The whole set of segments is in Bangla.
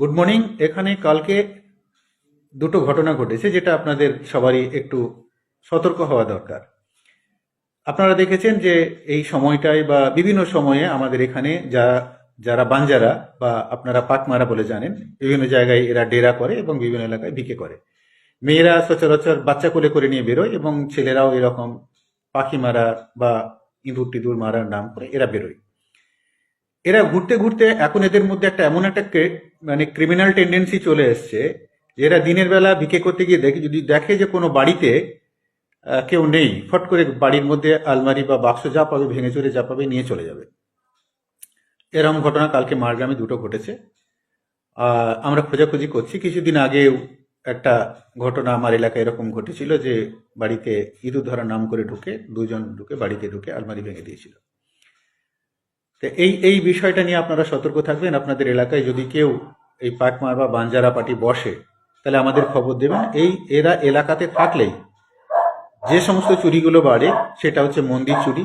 গুড মর্নিং এখানে কালকে দুটো ঘটনা ঘটেছে যেটা আপনাদের সবারই একটু সতর্ক হওয়া দরকার। আপনারা দেখেছেন যে এই সময়টায় বা বিভিন্ন সময়ে আমাদের এখানে যা, যারা বাঞ্জারা বা আপনারা পাকমারা বলে জানেন, বিভিন্ন জায়গায় এরা ডেরা করে এবং বিভিন্ন এলাকায় ভিকে করে। মেয়েরা সচরাচর বাচ্চা কোলে করে নিয়ে বেরোয় এবং ছেলেরাও এরকম পাখি মারা বা ইঁদুর টিঁদুর মারার নাম করে এরা বেরোয়। এরা ঘুরতে ঘুরতে এখন এদের মধ্যে একটা এমন একটা মানে ক্রিমিনাল টেন্ডেন্সি চলে এসছে যে এরা দিনের বেলা ভিকে করতে গিয়ে দেখে যদি দেখে যে কোনো বাড়িতে কেউ নেই, ফট করে বাড়ির মধ্যে আলমারি বা বাক্স যা পাবে, ভেঙে চুরে যা পাবে নিয়ে চলে যাবে। এরকম ঘটনা কালকে মারগ্রামে দুটো ঘটেছে। আমরা খোঁজাখুঁজি করছি। কিছুদিন আগেও একটা ঘটনা আমার এলাকায় এরকম ঘটেছিল যে বাড়িতে ইঁদুর ধরার নাম করে ঢুকে, দুজন ঢুকে বাড়িতে ঢুকে আলমারি ভেঙে দিয়েছিল। এই এই বিষয়টা নিয়ে আপনারা সতর্ক থাকবেন। আপনাদের এলাকায় যদি কেউ এই পাকমার বা বাঞ্জারা পার্টি বসে, তাহলে আমাদের খবর দেবেন। এই, এরা এলাকাতে থাকলেই যে সমস্ত চুরিগুলো বাড়ে, সেটা হচ্ছে মন্দির চুরি,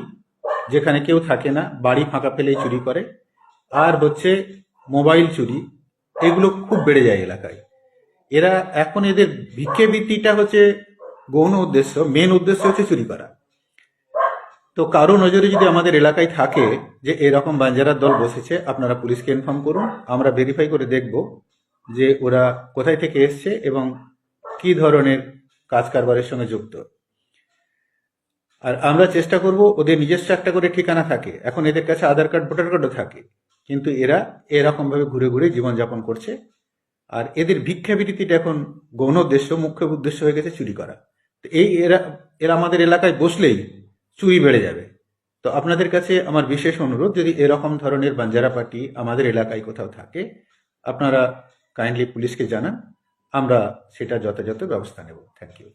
যেখানে কেউ থাকে না, বাড়ি ফাঁকা ফেলেই চুরি করে। আর হচ্ছে মোবাইল চুরি, এগুলো খুব বেড়ে যায় এলাকায়। এরা এখন এদের ভিক্ষে বৃত্তিটা হচ্ছে গৌণ উদ্দেশ্য, মেন উদ্দেশ্য হচ্ছে চুরি করা। তো কারও নজরে যদি আমাদের এলাকায় থাকে যে এরকম বাঞ্জারার দল বসেছে, আপনারা পুলিশকে ইনফর্ম করুন। আমরা ভেরিফাই করে দেখব যে ওরা কোথায় থেকে এসছে এবং কি ধরনের কাজ কারবারের সঙ্গে যুক্ত। আর আমরা চেষ্টা করব ওদের নিজস্ব একটা করে ঠিকানা থাকে। এখন এদের কাছে আধার কার্ড, ভোটার কার্ডও থাকে। কিন্তু এরা এরকম ভাবে ঘুরে ঘুরে জীবনযাপন করছে। আর এদের ভিক্ষাবৃত্তিটা এখন গৌণ উদ্দেশ্য, মুখ্য উদ্দেশ্য হয়ে গেছে চুরি করা। তো এই এরা এরা আমাদের এলাকায় বসলেই চুরি বেড়ে যাবে। তো আপনাদের কাছে আমার বিশেষ অনুরোধ, যদি এরকম ধরনের বাঞ্জারা পার্টি আমাদের এলাকায় কোথাও থাকে, আপনারা কাইন্ডলি পুলিশকে জানান, আমরা সেটা যথাযথ ব্যবস্থা নেব। Thank you.